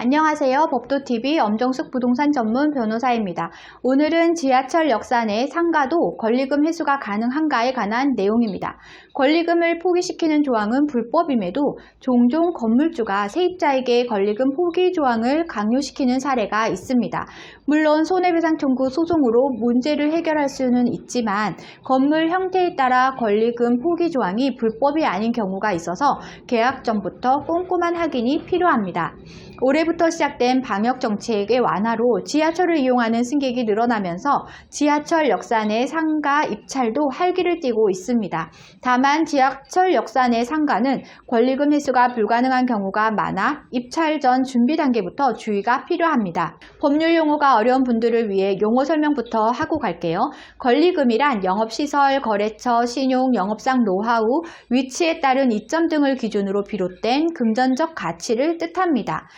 안녕하세요. 법도TV 엄정숙 부동산 전문 변호사입니다. 오늘은 지하철 역사 내 상가도 권리금 회수가 가능한가에 관한 내용입니다. 권리금을 포기시키는 조항은 불법임에도 종종 건물주가 세입자에게 권리금 포기 조항을 강요시키는 사례가 있습니다. 물론 손해배상 청구 소송으로 문제를 해결할 수는 있지만 건물 형태에 따라 권리금 포기 조항이 불법이 아닌 경우가 있어서 계약 전부터 꼼꼼한 확인이 필요합니다. 올해 부터 시작된 방역 정책의 완화로 지하철을 이용하는 승객이 늘어나면서 지하철 역사 내 상가 입찰도 활기를 띠고 있습니다. 다만 지하철 역사 내 상가는 권리금 회수가 불가능한 경우가 많아 입찰 전 준비 단계부터 주의가 필요합니다. 법률 용어가 어려운 분들을 위해 용어 설명부터 하고 갈게요. 권리금이란 영업시설, 거래처, 신용, 영업상 노하우, 위치에 따른 이점 등을 기준으로 비롯된 금전적 가치를 뜻합니다.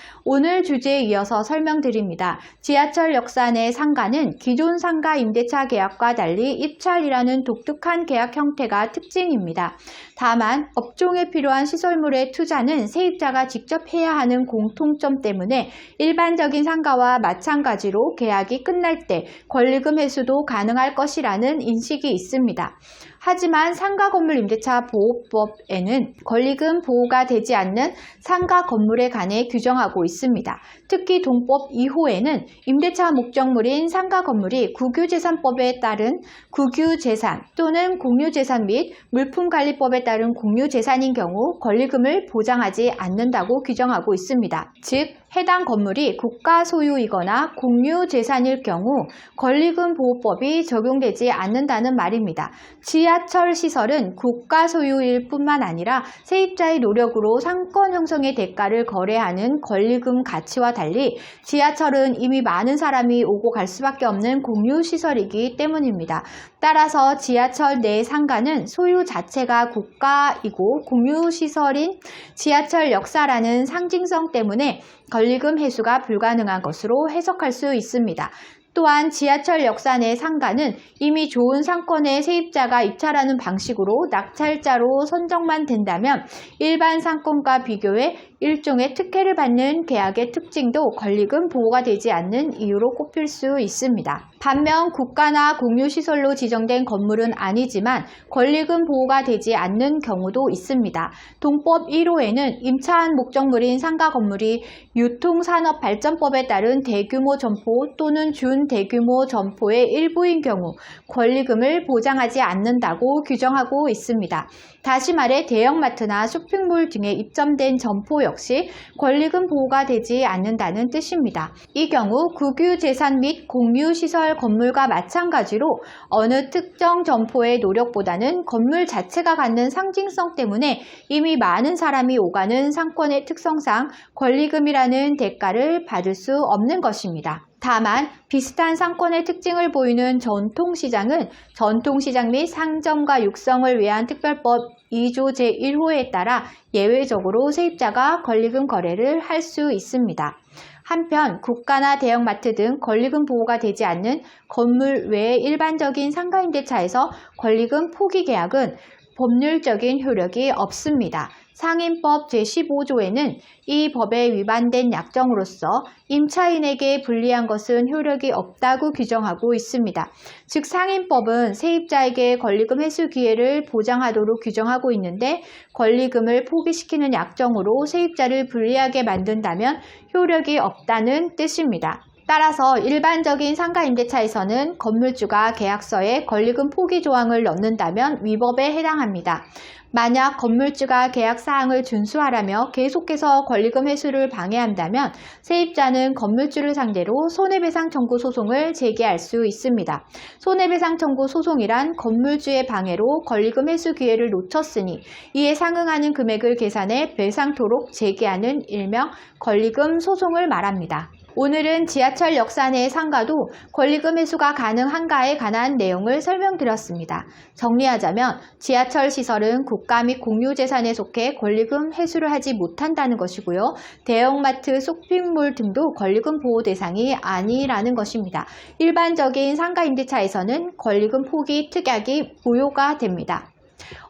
오늘 주제에 이어서 설명드립니다. 지하철 역사 내 상가는 기존 상가 임대차 계약과 달리 입찰이라는 독특한 계약 형태가 특징입니다. 다만 업종에 필요한 시설물의 투자는 세입자가 직접 해야 하는 공통점 때문에 일반적인 상가와 마찬가지로 계약이 끝날 때 권리금 회수도 가능할 것이라는 인식이 있습니다. 하지만 상가 건물 임대차 보호법에는 권리금 보호가 되지 않는 상가 건물에 관해 규정하고 있습니다. 특히 동법 2호에는 임대차 목적물인 상가 건물이 국유재산법에 따른 국유재산 또는 공유재산 및 물품관리법에 따른 공유재산인 경우 권리금을 보장하지 않는다고 규정하고 있습니다. 즉 해당 건물이 국가 소유이거나 공유 재산일 경우 권리금 보호법이 적용되지 않는다는 말입니다. 지하철 시설은 국가 소유일 뿐만 아니라 세입자의 노력으로 상권 형성의 대가를 거래하는 권리금 가치와 달리 지하철은 이미 많은 사람이 오고 갈 수밖에 없는 공유 시설이기 때문입니다. 따라서 지하철 내 상가는 소유 자체가 국가이고 공유 시설인 지하철 역사라는 상징성 때문에 권리금 회수가 불가능한 것으로 해석할 수 있습니다. 또한 지하철 역사 내 상가는 이미 좋은 상권의 세입자가 입찰하는 방식으로 낙찰자로 선정만 된다면 일반 상권과 비교해 일종의 특혜를 받는 계약의 특징도 권리금 보호가 되지 않는 이유로 꼽힐 수 있습니다. 반면 국가나 공유시설로 지정된 건물은 아니지만 권리금 보호가 되지 않는 경우도 있습니다. 동법 1호에는 임차한 목적물인 상가 건물이 유통산업발전법에 따른 대규모 점포 또는 준대규모 점포의 일부인 경우 권리금을 보장하지 않는다고 규정하고 있습니다. 다시 말해 대형마트나 쇼핑몰 등에 입점된 점포 역시 권리금 보호가 되지 않는다는 뜻입니다. 이 경우 국유재산 및 공유시설 건물과 마찬가지로 어느 특정 점포의 노력보다는 건물 자체가 갖는 상징성 때문에 이미 많은 사람이 오가는 상권의 특성상 권리금이라는 대가를 받을 수 없는 것입니다. 다만 비슷한 상권의 특징을 보이는 전통시장은 전통시장 및 상점과 육성을 위한 특별법 2조 제1호에 따라 예외적으로 세입자가 권리금 거래를 할 수 있습니다. 한편 국가나 대형마트 등 권리금 보호가 되지 않는 건물 외의 일반적인 상가임대차에서 권리금 포기 계약은 법률적인 효력이 없습니다. 상인법 제15조에는 이 법에 위반된 약정으로서 임차인에게 불리한 것은 효력이 없다고 규정하고 있습니다. 즉 상인법은 세입자에게 권리금 회수 기회를 보장하도록 규정하고 있는데 권리금을 포기시키는 약정으로 세입자를 불리하게 만든다면 효력이 없다는 뜻입니다. 따라서 일반적인 상가 임대차에서는 건물주가 계약서에 권리금 포기 조항을 넣는다면 위법에 해당합니다. 만약 건물주가 계약 사항을 준수하라며 계속해서 권리금 회수를 방해한다면 세입자는 건물주를 상대로 손해배상 청구 소송을 제기할 수 있습니다. 손해배상 청구 소송이란 건물주의 방해로 권리금 회수 기회를 놓쳤으니 이에 상응하는 금액을 계산해 배상토록 제기하는 일명 권리금 소송을 말합니다. 오늘은 지하철 역사 내 상가도 권리금 회수가 가능한가에 관한 내용을 설명드렸습니다. 정리하자면 지하철 시설은 국가 및 공유재산에 속해 권리금 회수를 하지 못한다는 것이고요. 대형마트, 쇼핑몰 등도 권리금 보호 대상이 아니라는 것입니다. 일반적인 상가 임대차에서는 권리금 포기 특약이 부여가 됩니다.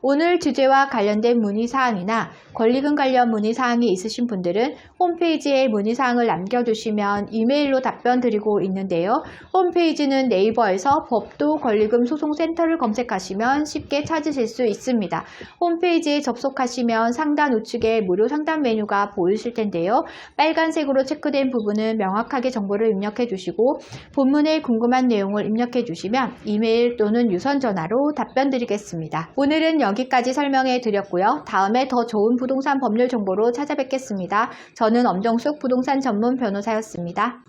오늘 주제와 관련된 문의사항이나 권리금 관련 문의사항이 있으신 분들은 홈페이지에 문의사항을 남겨주시면 이메일로 답변 드리고 있는데요. 홈페이지는 네이버에서 법도 권리금 소송센터를 검색하시면 쉽게 찾으실 수 있습니다. 홈페이지에 접속하시면 상단 우측에 무료 상담 메뉴가 보이실 텐데요. 빨간색으로 체크된 부분은 명확하게 정보를 입력해 주시고 본문에 궁금한 내용을 입력해 주시면 이메일 또는 유선 전화로 답변 드리겠습니다. 오늘은 여기까지 설명해 드렸고요. 다음에 더 좋은 부동산 법률 정보로 찾아뵙겠습니다. 저는 엄정숙 부동산 전문 변호사였습니다.